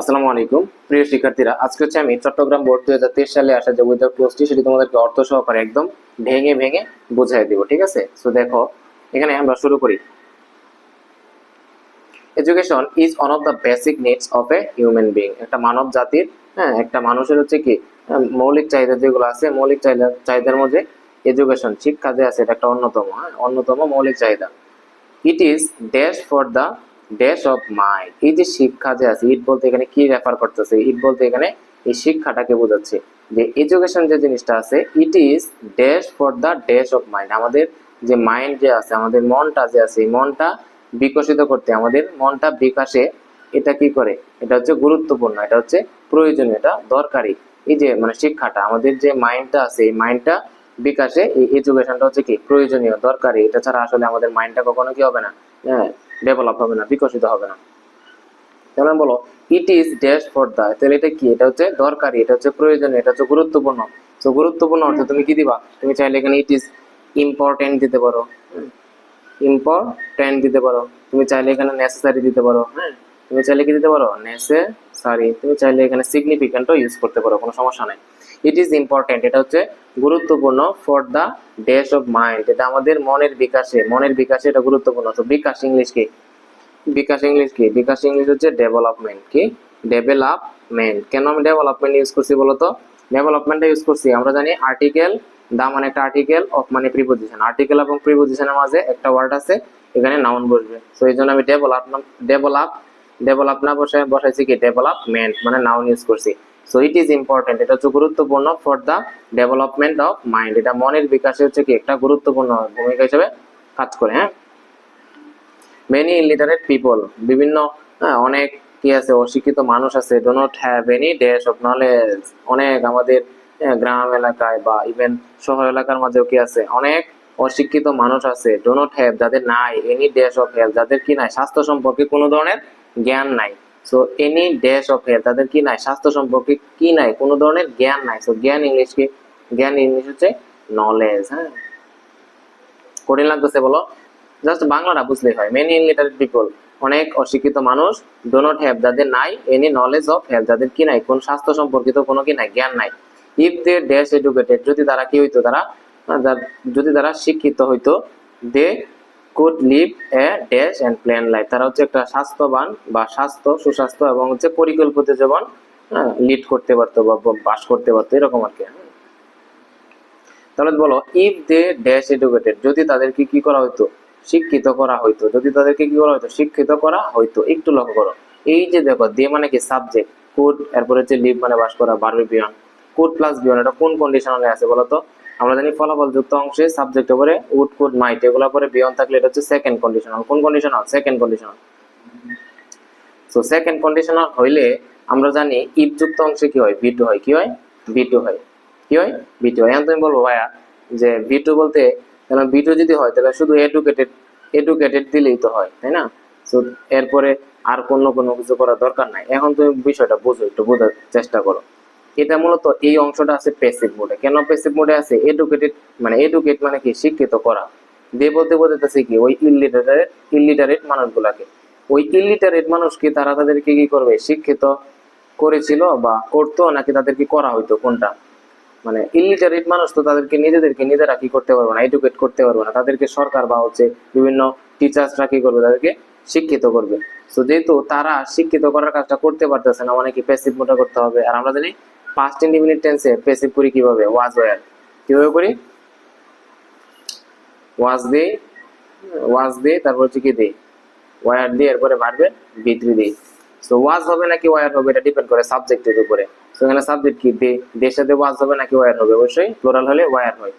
আসসালামু আলাইকুম। প্রিয় শিক্ষার্থীরা, আজকে হচ্ছে আমি চট্টগ্রাম বোর্ড দুই হাজার তেইশ সালে আসা যে ওয়েদার কোর্সটি সেটি তোমাদেরকে অর্থ সহকারে একদম ভেঙে ভেঙে বুঝাই দিব, ঠিক আছে? সো দেখো, এখানে আমরা শুরু করি। Education is one of the basic needs of a human being একটা মানব জাতির হ্যাঁ একটা মানুষের হচ্ছে কি মৌলিক চাহিদা যেগুলো আছে, মৌলিক চাহিদা, চাহিদার মধ্যে এডুকেশন শিক্ষা যে আছে, এটা একটা অন্যতম হ্যাঁ অন্যতম মৌলিক চাহিদা। It is dash for the dash of mind এই যে শিক্ষা যে আছে, ইট বলতে এখানে কি রেফার করতেছে? ইট বলতে এখানে এই শিক্ষাটাকে বোঝাচ্ছে। যে এডুকেশন যে জিনিসটা আছে it is dash for the dash of mind আমাদের যে মাইন্ড যে আছে, আমাদের মনটা যে আছে, এই মনটা বিকশিত করতে, আমাদের মনটা বিকাশে এটা কি করে? এটা হচ্ছে গুরুত্বপূর্ণ, এটা হচ্ছে প্রয়োজনীয়, এটা দরকারি। এই যে মানে শিক্ষাটা, আমাদের যে মাইন্ডটা আছে, এই মাইন্ডটা বিকাশে, এই এডুকেশনটা হচ্ছে কি? প্রয়োজনীয়, দরকারি। এটা ছাড়া আসলে আমাদের মাইন্ডটা কখনো কি হবে না? হ্যাঁ ডেভেলপ হবে না, বিকশিত হবে না। যেমন বলো it is dash for the তাহলে এটা কি? এটা হচ্ছে দরকারি, এটা হচ্ছে প্রয়োজনীয়, এটা হচ্ছে গুরুত্বপূর্ণ। তো গুরুত্বপূর্ণ অর্থে তুমি কি দিবা? তুমি চাইলে এখানে ইট ইজ ইম্পর্টেন্ট দিতে পারো। ইম্পর্টেন্ট দিতে পারো। তুমি চাইলে এখানে নেসেসারি দিতে পারো। হ্যাঁ? তুমি চাইলে কি দিতে পারো? নেসেসারি তুমি চাইলে এখানে সিগনিফিক্যান্টও ইউজ করতে পারো, কোনো সমস্যা নাই। ইট ইজ ইম্পর্টেন্ট এটা হচ্ছে গুরুত্বপূর্ণ for the dash of mind এটা আমাদের মনের বিকাশে মনের বিকাশে এটা গুরুত্বপূর্ণ। তো বিকাশ ইংলিশ কি? বিকাশ ইংলিশ কি? বিকাশ ইংলিশ হচ্ছে ডেভেলপমেন্ট কি? ডেভেলপমেন্ট কেন আমি ডেভেলপমেন্ট ইউজ করছি বলতো? ডেভেলপমেন্টটা ইউজ করছি। আমরা জানি আর্টিকেল দা মানে একটা আর্টিকেল অফ মানে প্রিপোজিশন আর্টিকেল এবং প্রিপোজিশনের মাঝে একটা ওয়ার্ড আছে, এখানে নাউন বসবে। তো এই জন্য আমি ডেভেলপ ডেভেলপ ডেভেলপ না বসে বসাইছি কি? ডেভেলপমেন্ট মানে নাউন ইউজ করছি। সো ইট ইজ ইম্পর্টেন্ট এটা হচ্ছে গুরুত্বপূর্ণ for the development of mind এটা মনের বিকাশে হচ্ছে কি একটা গুরুত্বপূর্ণ ভূমিকা হিসেবে কাজ করে হ্যাঁ? মেনি ইলিটারেট পিপল বিভিন্ন হ্যাঁ, অনেক কি আছে অশিক্ষিত মানুষ আছে do not have any dash of knowledge অনেক আমাদের গ্রাম এলাকায় বা ইভেন শহর এলাকার মাঝেও কি আছে অনেক অশিক্ষিত মানুষ আছে ডো নট হ্যাভ যাদের নাই এনি ড্যাশ অফ হেলথ যাদের কি নাই স্বাস্থ্য সম্পর্কে কোনো ধরনের জ্ঞান নাই। So any dash of health তাদের কি নাই? স্বাস্থ্য সম্পর্কে কি নাই? কোনো ধরনের জ্ঞান নাই। সো জ্ঞান ইংলিশ কি? জ্ঞান ইংলিশ হচ্ছে নলেজ হ্যাঁ? কঠিন লাগতেছে বলো? জাস্ট বাংলাটা বুঝলেই হয়। মেনি ইনলিটারেট পিপল অনেক অশিক্ষিত মানুষ ডো নট হ্যাভ যাদের নাই এনি নলেজ অফ হেলথ যাদের কি নাই? কোন স্বাস্থ্য সম্পর্কিত কোনো কি নাই? জ্ঞান নাই। ইফ দে ড্যাশ এডুকেটেড যদি তারা কি হইতো তারা, যদি তারা শিক্ষিত হইতো they could live a dash and plan life তারা হচ্ছে একটা স্বাস্থ্যবান বা স্বাস্থ্য, সুস্বাস্থ্য এবং হচ্ছে পরিকল্পিত জীবন লিড করতে পারতো বা বা বাস করতে পারতো, এরকম আর কি হ্যাঁ। তাহলে বলো ইফ দে ড্যাশ এডুকেটেড যদি তাদেরকে কি করা হইতো? শিক্ষিত করা হইতো। যদি তাদেরকে কি করা হইতো? শিক্ষিত করা হইতো। একটু লক্ষ্য করো। এই যে দেখো দে মানে কি সাবজেক্ট কুড এরপরে হচ্ছে লিভ মানে বাস করা বারবে বিয়ন কুড প্লাস বিয়ন এটা কোন কন্ডিশনালে আছে বলো তো? আমরা জানি ফলাফল যুক্ত অংশে সাবজেক্ট পরে উড কুড মাইট এগুলো পরে বিয়ন থাকলে এটা হচ্ছে সেকেন্ড কন্ডিশনাল কোন conditional second conditional so second conditional হইলে আমরা জানি ইফ যুক্ত অংশে কি হয়? ভি হয়। কি হয়? ভি হয়। কি হয়? ভি হয়। এখন তুমি বলব, ভাইয়া, যে ভি বলতে তাহলে ভি যদি হয়, তাহলে শুধু এডুকেটেড এডুকেটেড দিলেই তো হয়, তাই না? সো এরপরে আর কোনো কোনো কিছু করার দরকার নাই। এখন তুমি বিষয়টা বুঝো, একটু বোঝার চেষ্টা করো। এটা মূলত এই অংশটা আছে প্যাসিভ মোডে কেন প্যাসিভ মোডে আছে? এডুকেটেড মানে এডুকেট মানে কি? শিক্ষিত করা। দে বলতে বোঝাতেছে কি? ওই ইলিটারেট ইলিটারেট মানুষগুলাকে। ওই ইলিটারেট মানুষকে তারা তাদেরকে কি করবে? শিক্ষিত করেছিল বা করতো নাকি তাদেরকে করা হইতো কোনটা? মানে ইলিটারেট মানুষ তো তাদেরকে নিজেদেরকে নিজেরা কি করতে পারবে না? এডুকেট করতে পারবে না। তাদেরকে সরকার বা হচ্ছে বিভিন্ন টিচার্সরা কি করবে? তাদেরকে শিক্ষিত করবে। তো যেহেতু তারা শিক্ষিত করার কাজটা করতে পারতেছে না অনেকে প্যাসিভ মোটা করতে হবে? আর আমরা জানি পাস্ট ইন্ডিপেন্ডেন্ট টেন্সে প্যাসিভ করি কীভাবে? ওয়াজ ওয়ার কীভাবে করি? ওয়াজ দে ওয়াজ দে তারপর হচ্ছে কি দে ওয়ার দিয়ে এরপরে বাড়বে ভিতরি দিয়ে সো ওয়াজ হবে নাকি ওয়ার হবে? এটা ডিপেন্ড করে সাবজেক্টের উপরে। সো এখানে সাবজেক্ট কি? দে দের সাথে ওয়াজ হবে নাকি ওয়ার হবে? অবশ্যই প্লোরাল হলে ওয়ার হয়।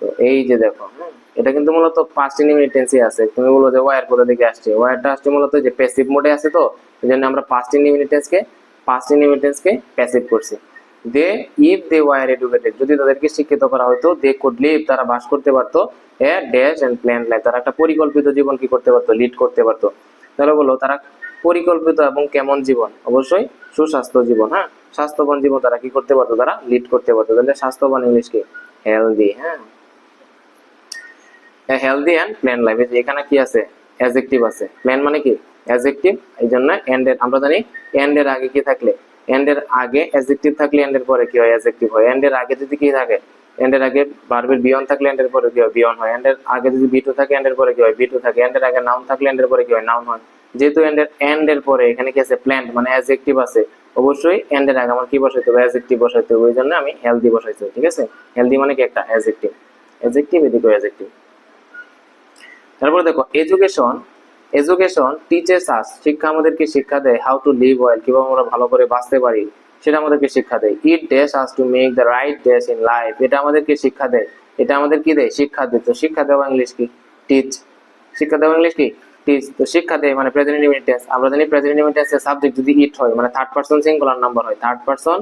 তো এই যে দেখো হ্যাঁ, এটা কিন্তু মূলত পাস্ট ইনডিফিনিট টেন্সে আছে। তুমি বলো যে ওয়ার কোথা থেকে আসছে? ওয়ারটা আসছে মূলত যে প্যাসিভ মোডে আছে তো? এই জন্য আমরা পাস্ট ইনডিফিনিট টেন্সকে পাস্ট ইনডিফিনিট টেন্সকে প্যাসিভ করছি। They if they were educated যদি তাদেরকে শিক্ষিত করা হতো দে কুড লিভ তারা বাস করতে পারতো, a dash and plan life তারা একটা পরিকল্পিত জীবন কি করতে পারতো লিড করতে পারতো। তাহলে বলো, তারা পরিকল্পিত এবং কেমন জীবন? অবশ্যই সুস্বাস্থ্য জীবন হ্যাঁ? স্বাস্থ্যবান জীবন তারা কি করতে পারতো? তারা লিড করতে পারতো। তাহলে স্বাস্থ্যবান ইংলিশ কি? হেলদি হ্যাঁ? হেলদি অ্যান্ড প্ল্যান লাইফ এখানে কি আছে? অ্যাজেক্টিভ আছে। প্ল্যান মানে কি? অ্যাজেক্টিভ এই জন্য এন্ড এর আমরা জানি এন্ড এর আগে কি থাকলে? এন্ড এর আগে অ্যাজেক্টিভ থাকলে এন্ড এর পরে কি হয়? অ্যাজেক্টিভ হয়। এন্ড এর আগে যদি কি থাকে এন্ড এর আগে ভার্বের বিয়ন থাকলে এন্ড এর পরে কি হয়? বিয়ন হয়। এন্ড এর আগে যদি বি টু থাকে এন্ড এর পরে কি হয়? বি টু থাকে। এন্ড এর আগে নাউন থাকলে এন্ড এর পরে কি হয়? নাউন হয়। যেহেতু এন্ড এর এন্ড এর পরে এখানে কি আছে? প্ল্যান্ট মানে অ্যাজেক্টিভ আছে। অবশ্যই এন্ড এর আগে আমার কি বসাইতে হবে? অ্যাজেক্টিভ বসাইতে হবে। ওই জন্য আমি হেলদি বসাইতে হবে, ঠিক আছে? হেলদি মানে কি একটা? অ্যাজেক্টিভ অ্যাজেক্টিভ এদিকে অ্যাজেক্টিভ তারপরে দেখো এডুকেশন এডুকেশন টিচেস আস শিক্ষা আমাদেরকে শিক্ষা দেয় হাউ টু লিভ ওয়েল কীভাবে আমরা ভালো করে বাঁচতে পারি, সেটা আমাদেরকে শিক্ষা দেয়। It does us to make the right does in life এটা আমাদেরকে শিক্ষা দেয়। এটা আমাদের কি দেয়? শিক্ষা দেয়। তো শিক্ষা দেওয়া ইংলিশ কি? টিচ শিক্ষা দেওয়া ইংলিশ কি? টিচ তো শিক্ষা দেয় মানে প্রেজেন্ট ইন্ডিপেন্ডেন্ট টেন্স আমরা জানি প্রেজেন্ট ইন্ডিপেন্ডেন্ট টেন্সের সাবজেক্ট যদি ইট হয় মানে থার্ড পারসন সিঙ্গুলার নাম্বার হয় থার্ড পারসন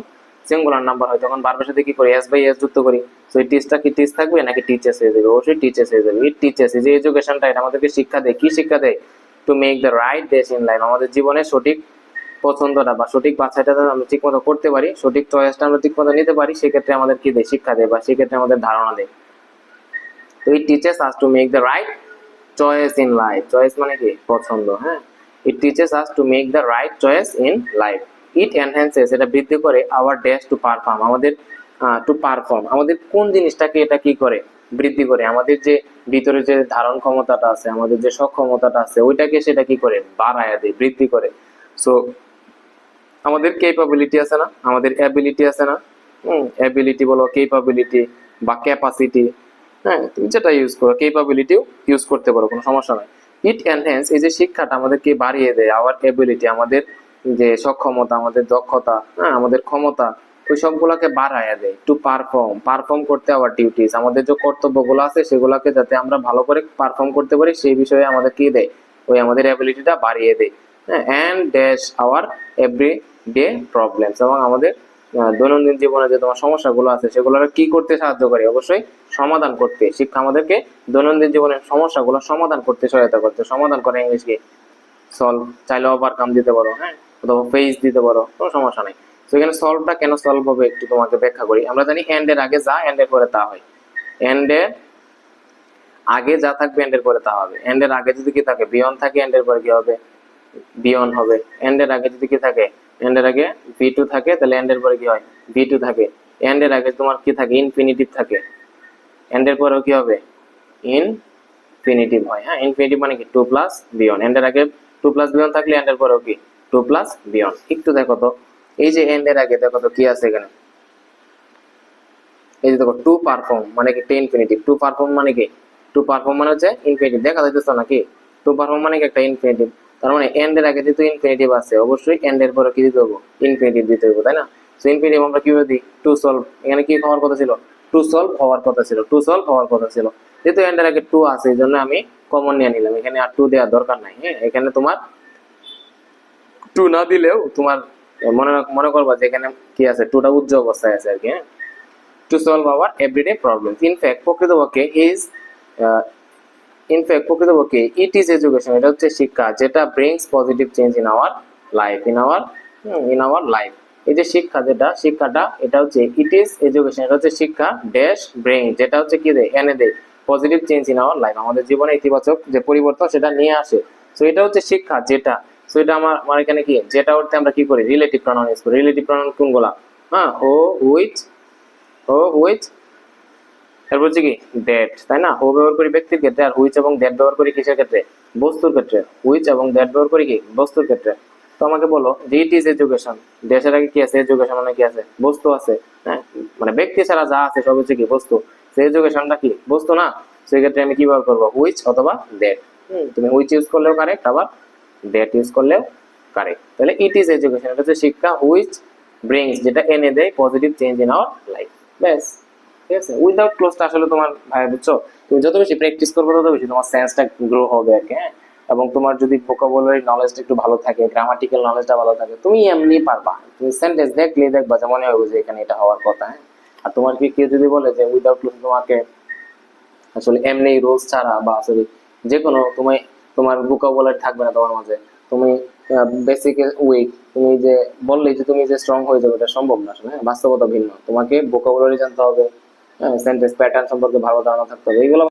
সিঙ্গুলার নাম্বার হয়। তখন বারবার সাথে কি করি? এস বাই এস যুক্ত করি। তো এই টিচটা কি টিচ থাকবে নাকি টিচার্স হয়ে যাবে? অবশ্যই টিচার্স হয়ে যাবে। ইট টিচার্স যে এডুকেশনটা এটা আমাদেরকে শিক্ষা দেয়। কি শিক্ষা দেয়? To make the right does in life আমাদের জীবনে সঠিক পছন্দটা বা সঠিক বাছাইটা আমরা ঠিক মতো করতে পারি, সঠিক চয়েসটা আমরা ঠিক মতো নিতে পারি, সেক্ষেত্রে আমাদের কি দেয়? শিক্ষা দেয় বা সেক্ষেত্রে আমাদের ধারণা দেয়। তো it teaches us to make the right choice in life choice মানে কি? পছন্দ হ্যাঁ? It teaches us to make the right choice in life it enhances এটা বৃদ্ধি করে আওয়ার ড্যাশ টু পারফর্ম আমাদের টু পারফর্ম আমাদের কোন জিনিসটাকে এটা কি করে? বৃদ্ধি করে, আমাদের যে ভিতরে যে ধারণ ক্ষমতাটা আছে, আমাদের যে সক্ষমতাটা আছে, ওইটাকে সেটা কি করে? বাড়ায় দেয়, বৃদ্ধি করে। সো আমাদের কেপাবিলিটি আছে না? আমাদের অ্যাবিলিটি আছে না? অ্যাবিলিটি বলো কেপাবিলিটি বা ক্যাপাসিটি হ্যাঁ তুমি যেটা ইউজ করো কেপাবিলিটিও ইউজ করতে পারো, কোনো সমস্যা নাই। ইট এনহ্যান্স এই যে শিক্ষাটা আমাদেরকে বাড়িয়ে দেয় আওয়ার এবিলিটি আমাদের যে সক্ষমতা, আমাদের দক্ষতা হ্যাঁ আমাদের ক্ষমতা, ওই সবগুলোকে বাড়াইয়া দেয়। টু পারফর্ম পারফর্ম করতে আওয়ার ডিউটিস আমাদের যে কর্তব্যগুলো আছে সেগুলোকে যাতে আমরা ভালো করে পারফর্ম করতে পারি, সেই বিষয়ে আমাদের কি দেয়? ওই আমাদের অ্যাবিলিটিটা বাড়িয়ে দেয়। হ্যাঁ and dash our every day problems এবং আমাদের দৈনন্দিন জীবনে যে তোমার সমস্যাগুলো আছে সেগুলো কি করতে সাহায্য করে? অবশ্যই সমাধান করতে। শিক্ষা আমাদেরকে দৈনন্দিন জীবনের সমস্যাগুলো সমাধান করতে সহায়তা করতে। সমাধান করে ইংলিশ কি। সলভ চাইলে ওভারকাম দিতে পারো হ্যাঁ। অথবা ফেস দিতে পারো, কোনো সমস্যা নেই। তো এখানে সলভটা কেন সলভ হবে একটু তোমাকে ব্যাখ্যা করি। আমরা জানি এন্ড এর আগে যা এন্ড এর পরে তা হয়। এন্ড এর আগে যা থাকবে এন্ড এর পরে তা হবে। এন্ড এর আগে যদি কি থাকে বিয়ন থাকে এন্ড এর পরে কি হবে? বিয়ন হবে। এন্ড এর আগে যদি কি থাকে এন্ড এর আগে ভি টু থাকে, তাহলে এন্ড এর পরে কি হয়? ভি টু থাকে। এন্ড এর আগে তোমার কি থাকে? ইনফিনিটিভ থাকে। এন্ড এর পরেও কি হবে? ইনফিনিটিভ হয়। হ্যাঁ ইনফিনিটিভ মানে কি? টু প্লাস বিয়ন এন্ড এর আগে টু প্লাস বিয়ন থাকলে এন্ড এর পরেও কি? টু প্লাস বিয়ন একটু দেখো তো, এই যে এন্ড এর আগে দেখো তো কি আছে এখানে? এই যে দেখো টু পারফর্ম মানে কি টু ইনফিনিটিভ টু পারফর্ম মানে কি? টু পারফর্ম মানে হচ্ছে ইনফিনিটিভ দেখা যাইতেছ নাকি টু পারফর্ম মানে কি একটা ইনফিনিটিভ তার মানে এন্ড এর আগে যেহেতু ইনফিনিটিভ আছে, অবশ্যই এন্ড এর পরে কি দিতে হবে ইনফিনিটিভ দিতে হবে তাই না? সো ইনফিনিটিভ আমরা কীভাবে দিই? টু সলভ এখানে কি হওয়ার কথা ছিল? টু সলভ হওয়ার কথা ছিল। টু সলভ হওয়ার কথা ছিল। যেহেতু এন্ড এর আগে টু আছে, এই জন্য আমি কমন নিয়ে নিলাম। এখানে আর টু দেওয়ার দরকার নাই হ্যাঁ? এখানে তোমার টু না দিলেও তোমার মনে মনে করবা যে এখানে কি আছে? টুটা উজ্জ্বল অবস্থায় আছে আর কি to solve our everyday problem in fact প্রকৃতপক্ষে ইজ ইনফ্যাক্ট প্রকৃতপক্ষে ইট ইজ এডুকেশন এটা হচ্ছে শিক্ষা, যেটা brings positive change in our life in our in our life এই যে শিক্ষা যেটা, শিক্ষাটা, এটা হচ্ছে ইট ইজ এডুকেশন এটা হচ্ছে শিক্ষা ড্যাশ ব্রিং যেটা হচ্ছে কি দেয়? এনে দেয় positive change in our life আমাদের জীবনে ইতিবাচক যে পরিবর্তন সেটা নিয়ে আসে। সো এটা হচ্ছে শিক্ষা যেটা সো এটা আমার আমার এখানে কি? যেটা উঠতে আমরা কি করি? রিলেটিভ প্রনাউন ইউজ করি। রিলেটিভ প্রনাউন কোনগুলা? হ্যাঁ ও হুইচ ও হুইচ তারপর হচ্ছে কি? দ্যাট তাই না? ও ব্যবহার করি ব্যক্তির ক্ষেত্রে আর হুইচ এবং দ্যাট ব্যবহার করি কিসের ক্ষেত্রে? বস্তুর ক্ষেত্রে। হুইচ এবং দ্যাট ব্যবহার করি কি? বস্তুর ক্ষেত্রে। তো আমাকে বলো যে ইট ইজ এডুকেশন দেশের আগে কি আছে? এডুকেশন মানে কি আছে? বস্তু আছে। হ্যাঁ? মানে ব্যক্তি ছাড়া যা আছে সব হচ্ছে কি? বস্তু। সেই এডুকেশনটা কি? বস্তু না? সেই ক্ষেত্রে আমি কি ব্যবহার করব? হুইচ অথবা দ্যাট হুম। তুমি হুইচ ইউজ করলেও কারেক্ট আবার দ্যাট ইউজ করলেও কারেক্ট তাহলে ইট ইজ এডুকেশন এটা হচ্ছে শিক্ষা হুইচ ব্রিংস যেটা এনে দেয় positive change in our life ব্যাস, ঠিক আছে? উইদাউট ক্লোজটা আসলে তোমার, ভাই বুঝছ? তুমি যত বেশি প্র্যাকটিস করবে, তত বেশি তোমার সেন্সটা গ্রো হবে আর হ্যাঁ? এবং তোমার যদি ভোকাবুলারি নলেজটা একটু ভালো থাকে গ্রামাটিক্যাল নলেজটা ভালো থাকে, তুমি এমনি পারবা। তুমি সেন্টেন্স দেখলে দেখবা যে মনে হবে যে এখানে এটা হওয়ার কথা হ্যাঁ? আর তোমার কি কেউ যদি বলে যে উইদাউট ক্লোজ তোমাকে আসলে এমনি রুলস ছাড়া বা আসলে যে কোনো তুমি তোমার ভোকাবুলারি থাকবে না তোমার মাঝে। তুমি বেসিক উইক তুমি যে বললে যে তুমি যে স্ট্রং হয়ে যাবে এটা সম্ভব না আসলে হ্যাঁ, বাস্তবতা ভিন্ন। তোমাকে ভোকাবুলারি জানতে হবে সেন্টেন্স প্যাটার্ন সম্পর্কে ভালো ধারণা থাকতে হবে। এগুলো